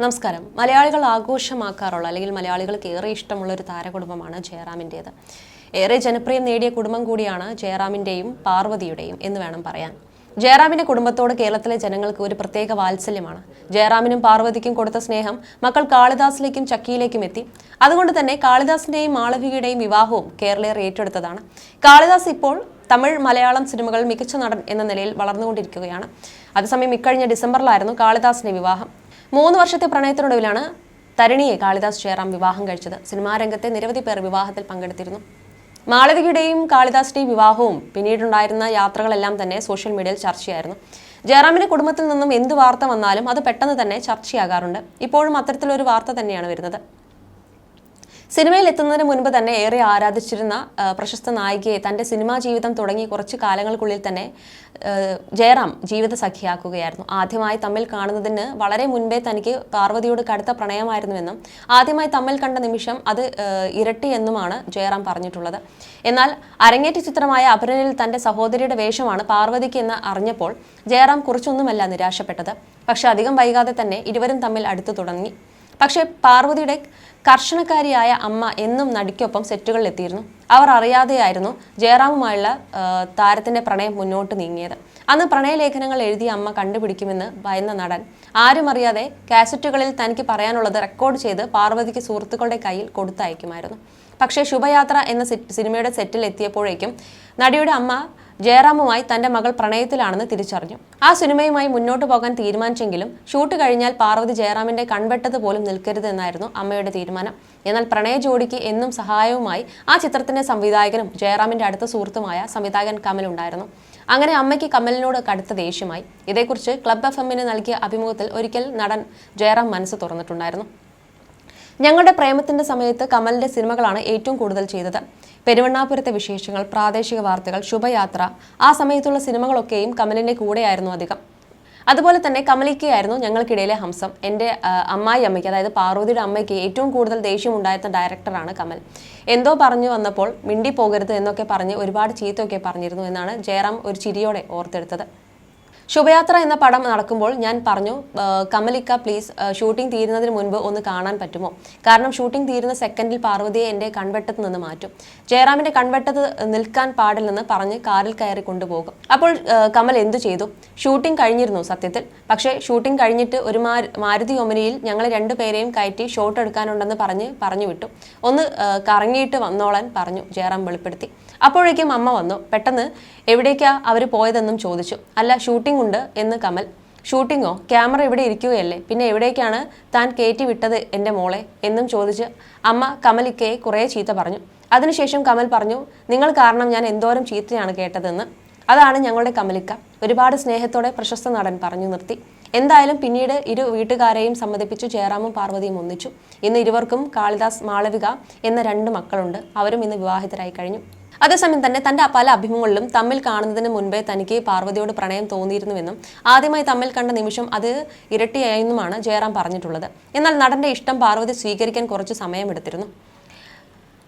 നമസ്കാരം. മലയാളികൾ ആഘോഷമാക്കാറുള്ള അല്ലെങ്കിൽ മലയാളികൾക്ക് ഏറെ ഇഷ്ടമുള്ള ഒരു താരകുടുംബമാണ് ജയറാമിന്റേത്. ഏറെ ജനപ്രിയം നേടിയ കുടുംബം കൂടിയാണ് ജയറാമിന്റെയും പാർവതിയുടെയും എന്ന് വേണം പറയാൻ. ജയറാമിന്റെ കുടുംബത്തോട് കേരളത്തിലെ ജനങ്ങൾക്ക് ഒരു പ്രത്യേക വാത്സല്യമാണ്. ജയറാമിനും പാർവതിക്കും കൊടുത്ത സ്നേഹം മക്കൾ കാളിദാസിലേക്കും ചക്കിയിലേക്കും എത്തി. അതുകൊണ്ട് തന്നെ കാളിദാസിന്റെയും മാളവികയുടെയും വിവാഹവും കേരളീയർ ഏറ്റെടുത്തതാണ്. കാളിദാസ് ഇപ്പോൾ തമിഴ് മലയാളം സിനിമകൾ മികച്ച നടൻ എന്ന നിലയിൽ വളർന്നുകൊണ്ടിരിക്കുകയാണ്. അതേസമയം ഇക്കഴിഞ്ഞ ഡിസംബറിലായിരുന്നു കാളിദാസിന്റെ വിവാഹം. മൂന്ന് വർഷത്തെ പ്രണയത്തിനൊടുവിലാണ് തരിണിയെ കാളിദാസ് ജയറാം വിവാഹം കഴിച്ചത്. സിനിമാ രംഗത്തെ നിരവധി പേർ വിവാഹത്തിൽ പങ്കെടുത്തിരുന്നു. മാളവികയുടെയും കാളിദാസിന്റെയും വിവാഹവും പിന്നീടുണ്ടായിരുന്ന യാത്രകളെല്ലാം തന്നെ സോഷ്യൽ മീഡിയയിൽ ചർച്ചയായിരുന്നു. ജയറാമിന്റെ കുടുംബത്തിൽ നിന്നും എന്ത് വാർത്ത വന്നാലും അത് പെട്ടെന്ന് തന്നെ ചർച്ചയാകാറുണ്ട്. ഇപ്പോഴും അത്തരത്തിലൊരു വാർത്ത തന്നെയാണ് വരുന്നത്. സിനിമയിൽ എത്തുന്നതിന് മുൻപ് തന്നെ ഏറെ ആരാധിച്ചിരുന്ന പ്രശസ്ത നായികയെ തന്റെ സിനിമാ ജീവിതം തുടങ്ങി കുറച്ച് കാലങ്ങൾക്കുള്ളിൽ തന്നെ ജയറാം ജീവിത സഖിയാക്കുകയായിരുന്നു. ആദ്യമായി തമ്മിൽ കാണുന്നതിന് വളരെ മുൻപേ തനിക്ക് പാർവതിയോട് കടുത്ത പ്രണയമായിരുന്നുവെന്നും ആദ്യമായി തമ്മിൽ കണ്ട നിമിഷം അത് ഇരട്ടി എന്നുമാണ് ജയറാം പറഞ്ഞിട്ടുള്ളത്. എന്നാൽ അരങ്ങേറ്റ ചിത്രമായ അപരനിൽ തന്റെ സഹോദരിയുടെ വേഷമാണ് പാർവതിക്ക് എന്ന് അറിഞ്ഞപ്പോൾ ജയറാം കുറച്ചൊന്നുമല്ല നിരാശപ്പെട്ടത്. പക്ഷെ അധികം വൈകാതെ തന്നെ ഇരുവരും തമ്മിൽ അടുത്തു തുടങ്ങി. പക്ഷേ പാർവതിയുടെ കർശനക്കാരിയായ അമ്മ എന്നും നടിക്കൊപ്പം സെറ്റുകളിൽ എത്തിയിരുന്നു അവർ അറിയാതെയായിരുന്നു ജയറാമുമായുള്ള താരത്തിന്റെ പ്രണയം മുന്നോട്ട് നീങ്ങിയത്. അന്ന് പ്രണയലേഖനങ്ങൾ എഴുതിയ അമ്മ കണ്ടുപിടിക്കുമെന്ന് ഭയന്ന നടൻ. ആരും അറിയാതെ കാസറ്റുകളിൽ തനിക്ക് പറയാനുള്ളത് റെക്കോർഡ് ചെയ്ത് പാർവതിക്ക് സുഹൃത്തുക്കളുടെ കയ്യിൽ കൊടുത്തയക്കുമായിരുന്നു. പക്ഷേ ശുഭയാത്ര എന്ന സിനിമയുടെ സെറ്റിൽ എത്തിയപ്പോഴേക്കും നടിയുടെ അമ്മ ജയറാമുമായി തന്റെ മകൾ പ്രണയത്തിലാണെന്ന് തിരിച്ചറിഞ്ഞു. ആ സിനിമയുമായി മുന്നോട്ട് പോകാൻ തീരുമാനിച്ചെങ്കിലും ഷൂട്ട് കഴിഞ്ഞാൽ പാർവതി ജയറാമിന്റെ കൺവെട്ടത് പോലും നിൽക്കരുതെന്നായിരുന്നു അമ്മയുടെ തീരുമാനം. എന്നാൽ പ്രണയ ജോഡിക്ക് എന്നും സഹായവുമായി ആ ചിത്രത്തിന്റെ സംവിധായകനും ജയറാമിന്റെ അടുത്ത സുഹൃത്തുമായ സംവിധായകൻ കമൽ ഉണ്ടായിരുന്നു. അങ്ങനെ അമ്മയ്ക്ക് കമലിനോട് കടുത്ത ദേഷ്യമായി. ഇതേക്കുറിച്ച് ക്ലബ് എഫ് എമ്മിന് നൽകിയ അഭിമുഖത്തിൽ ഒരിക്കൽ നടൻ ജയറാം മനസ്സ് തുറന്നിട്ടുണ്ടായിരുന്നു. ഞങ്ങളുടെ പ്രേമത്തിന്റെ സമയത്ത് കമലിന്റെ സിനിമകളാണ് ഏറ്റവും കൂടുതൽ ചെയ്തത്. പെരുവണ്ണാപുരത്തെ വിശേഷങ്ങൾ പ്രാദേശിക വാർത്തകൾ ശുഭയാത്ര ആ സമയത്തുള്ള സിനിമകളൊക്കെയും കമലിന്റെ കൂടെയായിരുന്നു അധികം. അതുപോലെ തന്നെ കമലിക്കയായിരുന്നു ഞങ്ങൾക്കിടയിലെ ഹംസം. എന്റെ അമ്മായി അമ്മയ്ക്ക് അതായത് പാർവതിയുടെ അമ്മയ്ക്ക് ഏറ്റവും കൂടുതൽ ദേഷ്യം ഉണ്ടായിരുന്ന ഡയറക്ടറാണ് കമൽ. എന്തോ പറഞ്ഞു വന്നപ്പോൾ മിണ്ടി പോകരുത് എന്നൊക്കെ പറഞ്ഞ് ഒരുപാട് ചീത്തയൊക്കെ പറഞ്ഞിരുന്നു എന്നാണ് ജയറാം ഒരു ചിരിയോടെ ഓർത്തെടുത്തത്. ശുഭയാത്ര എന്ന പടം നടക്കുമ്പോൾ ഞാൻ പറഞ്ഞു "ആ, കമലിക്ക പ്ലീസ് ഷൂട്ടിംഗ് തീരുന്നതിന് മുൻപ് ഒന്ന് കാണാൻ പറ്റുമോ? കാരണം ഷൂട്ടിംഗ് തീരുന്ന സെക്കൻഡിൽ പാർവതിയെ എന്റെ കൺവെട്ടത്ത് നിന്ന് മാറ്റും. ജയറാമിന്റെ കൺവെട്ടത്ത് നിൽക്കാൻ പാടില്ലെന്ന് പറഞ്ഞ് കാറിൽ കയറി കൊണ്ടുപോകും. അപ്പോൾ കമൽ എന്തു ചെയ്തു? ഷൂട്ടിംഗ് കഴിഞ്ഞിരുന്നു സത്യത്തിൽ. പക്ഷേ ഷൂട്ടിംഗ് കഴിഞ്ഞിട്ട് ഒരു മാരുതി ഒമനിയിൽ ഞങ്ങൾ രണ്ടുപേരെയും കയറ്റി ഷോട്ട് എടുക്കാനുണ്ടെന്ന് പറഞ്ഞ് പറഞ്ഞു വിട്ടു ഒന്ന് കറങ്ങിയിട്ട് വന്നോളാൻ പറഞ്ഞു ജയറാം വെളിപ്പെടുത്തി. അപ്പോഴേക്കും അമ്മ വന്നു. പെട്ടെന്ന് എവിടേക്കാ അവർ പോയതെന്നും ചോദിച്ചു. അല്ല ഷൂട്ടിംഗ് ഉണ്ട് എന്ന് കമൽ. ഷൂട്ടിങ്ങോ ക്യാമറ ഇവിടെ ഇരിക്കുകയല്ലേ? പിന്നെ എവിടേക്കാണ് താൻ കയറ്റി വിട്ടത് എന്റെ മോളെ? എന്നും ചോദിച്ച് അമ്മ കമലിക്കയെ കുറേ ചീത്ത പറഞ്ഞു. അതിനുശേഷം കമൽ പറഞ്ഞു നിങ്ങൾ കാരണം ഞാൻ എന്തോരം ചീത്തയാണ് കേട്ടതെന്ന്. അതാണ് ഞങ്ങളുടെ കമലിക്ക. ഒരുപാട് സ്നേഹത്തോടെ പ്രശസ്ത നടൻ പറഞ്ഞു നിർത്തി. എന്തായാലും പിന്നീട് ഇരു വീട്ടുകാരെയും സമ്മതിപ്പിച്ചു ജയറാമും പാർവതിയും ഒന്നിച്ചു. ഇന്ന് ഇരുവർക്കും കാളിദാസ് മാളവിക എന്ന രണ്ട് മക്കളുണ്ട്. അവരും ഇന്ന് വിവാഹിതരായി കഴിഞ്ഞു. അതേസമയം തന്നെ തന്റെ പല അഭിമുഖങ്ങളിലും തമ്മിൽ കാണുന്നതിന് മുൻപേ തനിക്ക് പാർവതിയോട് പ്രണയം തോന്നിയിരുന്നുവെന്നും ആദ്യമായി തമ്മിൽ കണ്ട നിമിഷം അത് ഇരട്ടിയായെന്നുമാണ് ജയറാം പറഞ്ഞിട്ടുള്ളത്. എന്നാൽ നടന്റെ ഇഷ്ടം പാർവതി സ്വീകരിക്കാൻ കുറച്ച് സമയമെടുത്തിരുന്നു.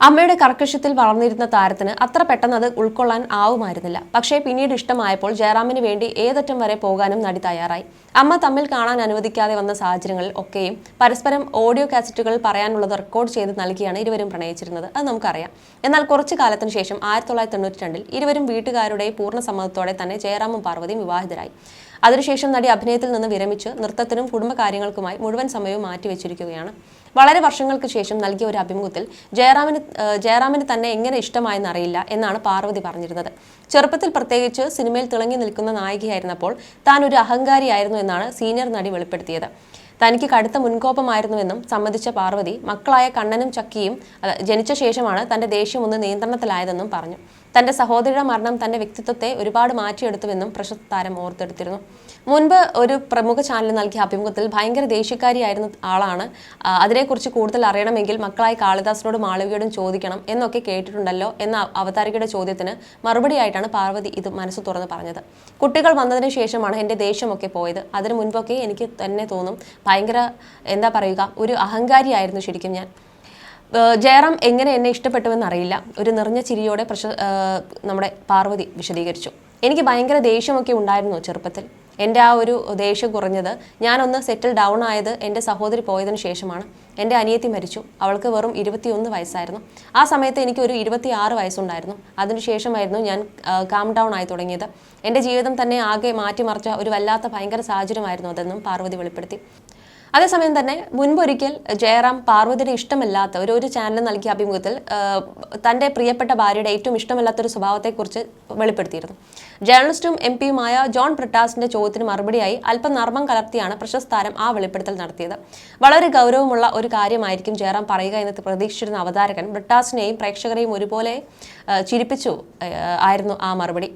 അമ്മയുടെ കർക്കശത്തിൽ വളർന്നിരുന്ന താരത്തിന് അത്ര പെട്ടെന്ന് അത് ഉൾക്കൊള്ളാൻ ആവുമായിരുന്നില്ല. പക്ഷേ പിന്നീട് ഇഷ്ടമായപ്പോൾ ജയറാമിന് വേണ്ടി ഏതറ്റം വരെ പോകാനും നടി തയ്യാറായി. അമ്മ തമ്മിൽ കാണാൻ അനുവദിക്കാതെ വന്ന സാഹചര്യങ്ങളിൽ ഒക്കെയും പരസ്പരം ഓഡിയോ കാസറ്റുകൾ പറയാനുള്ളത് റെക്കോർഡ് ചെയ്ത് നൽകിയാണ് ഇരുവരും പ്രണയിച്ചിരുന്നത്. അത് നമുക്കറിയാം. എന്നാൽ കുറച്ചു കാലത്തിന് ശേഷം ആയിരത്തി തൊള്ളായിരത്തി തൊണ്ണൂറ്റി രണ്ടിൽ ഇരുവരും വീട്ടുകാരുടെ പൂർണ സമ്മതത്തോടെ തന്നെ ജയറാമും പാർവതിയും വിവാഹിതരായി. അതിനുശേഷം നടി അഭിനയത്തിൽ നിന്ന് വിരമിച്ച് നൃത്തത്തിനും കുടുംബകാര്യങ്ങൾക്കുമായി മുഴുവൻ സമയവും മാറ്റിവെച്ചിരിക്കുകയാണ്. വളരെ വർഷങ്ങൾക്ക് ശേഷം നൽകിയ ഒരു അഭിമുഖത്തിൽ ജയറാമിന് ജയറാമിന് തന്നെ എങ്ങനെ ഇഷ്ടമായെന്ന് അറിയില്ല എന്നാണ് പാർവതി പറഞ്ഞിരുന്നത്. ചെറുപ്പത്തിൽ പ്രത്യേകിച്ച് സിനിമയിൽ തിളങ്ങി നിൽക്കുന്ന നായികയായിരുന്നപ്പോൾ താൻ ഒരു അഹങ്കാരിയായിരുന്നു എന്നാണ് സീനിയർ നടി വെളിപ്പെടുത്തിയത്. തനിക്ക് കടുത്ത മുൻകോപമായിരുന്നുവെന്നും സമ്മതിച്ച പാർവതി മക്കളായ കണ്ണനും ചക്കിയും ജനിച്ച ശേഷമാണ് തന്റെ ദേഷ്യം ഒന്ന് നിയന്ത്രണത്തിലായതെന്നും പറഞ്ഞു. തന്റെ സഹോദരിയുടെ മരണം തന്റെ വ്യക്തിത്വത്തെ ഒരുപാട് മാറ്റിയെടുത്തുവെന്നും പ്രശസ്ത താരം ഓർത്തെടുത്തിരുന്നു. മുൻപ് ഒരു പ്രമുഖ ചാനൽ നൽകിയ അഭിമുഖത്തിൽ ഭയങ്കര ദേഷ്യക്കാരിയായിരുന്ന ആളാണ്. അതിനെക്കുറിച്ച് കൂടുതൽ അറിയണമെങ്കിൽ മക്കളായി കാളിദാസിനോടും മാളവിയോടും ചോദിക്കണം എന്നൊക്കെ കേട്ടിട്ടുണ്ടല്ലോ എന്ന അവതാരികയുടെ ചോദ്യത്തിന് മറുപടിയായിട്ടാണ് പാർവതി ഇത് മനസ്സ് തുറന്ന് പറഞ്ഞത്. കുട്ടികൾ വന്നതിന് ശേഷമാണ് എന്റെ ദേഷ്യമൊക്കെ പോയത്. അതിനു മുൻപൊക്കെ എനിക്ക് തന്നെ തോന്നും ഭയങ്കര എന്താ പറയുക ഒരു അഹങ്കാരിയായിരുന്നു ശരിക്കും ഞാൻ. ജയറാം എങ്ങനെ എന്നെ ഇഷ്ടപ്പെട്ടുവെന്ന് അറിയില്ല. ഒരു നിറഞ്ഞ ചിരിയോടെ പ്രശ നമ്മുടെ പാർവതി വിശദീകരിച്ചു. എനിക്ക് ഭയങ്കര ദേഷ്യമൊക്കെ ഉണ്ടായിരുന്നു ചെറുപ്പത്തിൽ. എന്റെ ആ ഒരു ദേഷ്യം കുറഞ്ഞത് ഞാനൊന്ന് സെറ്റിൽ ഡൗൺ ആയത് എന്റെ സഹോദരി പോയതിന് ശേഷമാണ്. എന്റെ അനിയത്തി മരിച്ചു. അവൾക്ക് വെറും ഇരുപത്തിയൊന്ന് വയസ്സായിരുന്നു. ആ സമയത്ത് എനിക്ക് ഒരു ഇരുപത്തി ആറ് വയസ്സുണ്ടായിരുന്നു അതിനുശേഷമായിരുന്നു ഞാൻ കാം ഡൗൺ ആയി തുടങ്ങിയത്. എന്റെ ജീവിതം തന്നെ ആകെ മാറ്റിമറിച്ച ഒരു വല്ലാത്ത ഭയങ്കര സാഹചര്യമായിരുന്നു അതെന്നും പാർവതി വെളിപ്പെടുത്തി. അതേസമയം തന്നെ മുൻപൊരിക്കൽ ജയറാം പാർവതിയുടെ ഇഷ്ടമില്ലാത്ത ഒരു ഒരു ചാനൽ നൽകിയ അഭിമുഖത്തിൽ തന്റെ പ്രിയപ്പെട്ട ഭാര്യയുടെ ഏറ്റവും ഇഷ്ടമല്ലാത്തൊരു സ്വഭാവത്തെക്കുറിച്ച് വെളിപ്പെടുത്തിയിരുന്നു. ജേർണലിസ്റ്റും എം പിയുമായ ജോൺ ബ്രിട്ടാസിന്റെ ചോദ്യത്തിന് മറുപടിയായി അല്പം നർമ്മം കലർത്തിയാണ് പ്രശസ്ത താരം ആ വെളിപ്പെടുത്തൽ നടത്തിയത്. വളരെ ഗൗരവമുള്ള ഒരു കാര്യമായിരിക്കും ജയറാം പറയുക എന്ന് പ്രതീക്ഷിച്ചിരുന്ന അവതാരകൻ ബ്രിട്ടാസിനെയും പ്രേക്ഷകരെയും ഒരുപോലെ ചിരിപ്പിച്ചു ആയിരുന്നു ആ മറുപടി.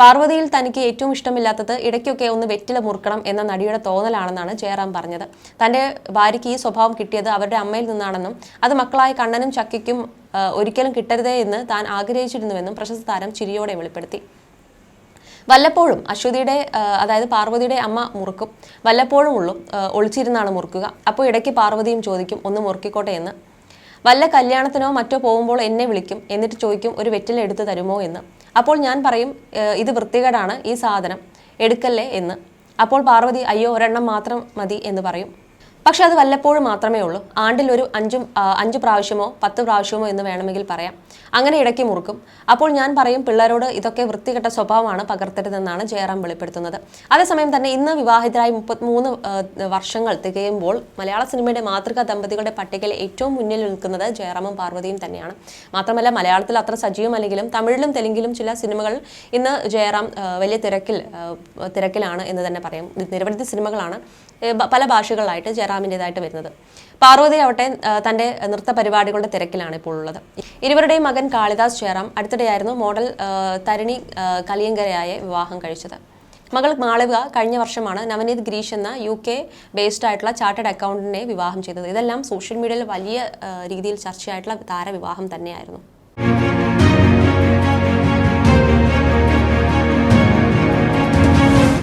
പാർവതിയിൽ തനിക്ക് ഏറ്റവും ഇഷ്ടമില്ലാത്തത് ഇടയ്ക്കൊക്കെ ഒന്ന് വെറ്റില മുറുക്കണം എന്ന നടിയുടെ തോന്നലാണെന്നാണ് ജയറാം പറഞ്ഞത്. തന്റെ ഭാര്യയ്ക്ക് ഈ സ്വഭാവം കിട്ടിയത് അവരുടെ അമ്മയിൽ നിന്നാണെന്നും അത് മക്കളായ കണ്ണനും ചക്കിക്കും ഒരിക്കലും കിട്ടരുതേ എന്ന് താൻ ആഗ്രഹിച്ചിരുന്നുവെന്നും പ്രശസ്ത താരം ചിരിയോടെ വെളിപ്പെടുത്തി. വല്ലപ്പോഴും അശ്വതിയുടെ അതായത് പാർവതിയുടെ അമ്മ മുറുക്കും. വല്ലപ്പോഴും ഉള്ളു ഒളിച്ചിരുന്നാണ് മുറുക്കുക. അപ്പോൾ ഇടയ്ക്ക് പാർവതിയും ചോദിക്കും ഒന്ന് മുറുക്കിക്കോട്ടെ എന്ന്? വല്ല കല്യാണത്തിനോ മറ്റോ പോകുമ്പോൾ എന്നെ വിളിക്കും. എന്നിട്ട് ചോദിക്കും ഒരു വെറ്റില എടുത്ത് തരുമോ എന്ന്? അപ്പോൾ ഞാൻ പറയും "ഏ, ഇത് വൃത്തികേടാണ് ഈ സാധനം എടുക്കല്ലേ എന്ന്. അപ്പോൾ പാർവതി അയ്യോ ഒരെണ്ണം മാത്രം മതി എന്ന് പറയും. പക്ഷെ അത് വല്ലപ്പോഴും മാത്രമേ ഉള്ളൂ. ആണ്ടിൽ ഒരു അഞ്ചും അഞ്ചു പ്രാവശ്യമോ പത്ത് പ്രാവശ്യമോ എന്ന് വേണമെങ്കിൽ പറയാം. അങ്ങനെ ഇടയ്ക്ക് മുറുക്കും. അപ്പോൾ ഞാൻ പറയും പിള്ളേരോട് ഇതൊക്കെ വൃത്തികെട്ട സ്വഭാവമാണ് പകർത്തരുതെന്നാണ് ജയറാം വെളിപ്പെടുത്തുന്നത്. അതേസമയം തന്നെ ഇന്ന് വിവാഹിതരായി മുപ്പത്തിമൂന്ന് വർഷങ്ങൾ തികയുമ്പോൾ മലയാള സിനിമയുടെ മാതൃകാ ദമ്പതികളുടെ പട്ടികയിൽ ഏറ്റവും മുന്നിൽ നിൽക്കുന്നത് ജയറാമും പാർവതിയും തന്നെയാണ്. മാത്രമല്ല മലയാളത്തിൽ അത്ര സജീവമല്ലെങ്കിലും തമിഴിലും തെലുങ്കിലും ചില സിനിമകൾ ഇന്ന് ജയറാം വലിയ തിരക്കിൽ തിരക്കിലാണ് എന്ന് തന്നെ പറയാം. നിരവധി സിനിമകളാണ് പല ഭാഷകളിലായിട്ട് ജയറാമിന്റെതായിട്ട് വരുന്നത്. പാർവതി ആവട്ടെ തന്റെ നൃത്ത പരിപാടികളുടെ തിരക്കിലാണ് ഇപ്പോൾ ഉള്ളത്. ഇരുവരുടെയും മകൻ കാളിദാസ് ജയറാം അടുത്തിടെയായിരുന്നു മോഡൽ തരിണി കലിയങ്കരയായ വിവാഹം കഴിച്ചത്. മകൾ മാളവിക കഴിഞ്ഞ വർഷമാണ് നവനീത് ഗ്രീഷ് എന്ന യു കെ ബേസ്ഡ് ആയിട്ടുള്ള ചാർട്ടേഡ് അക്കൗണ്ടന്റിനെ വിവാഹം ചെയ്തത്. ഇതെല്ലാം സോഷ്യൽ മീഡിയയിൽ വലിയ രീതിയിൽ ചർച്ചയായിട്ടുള്ള താരവിവാഹം തന്നെയായിരുന്നു.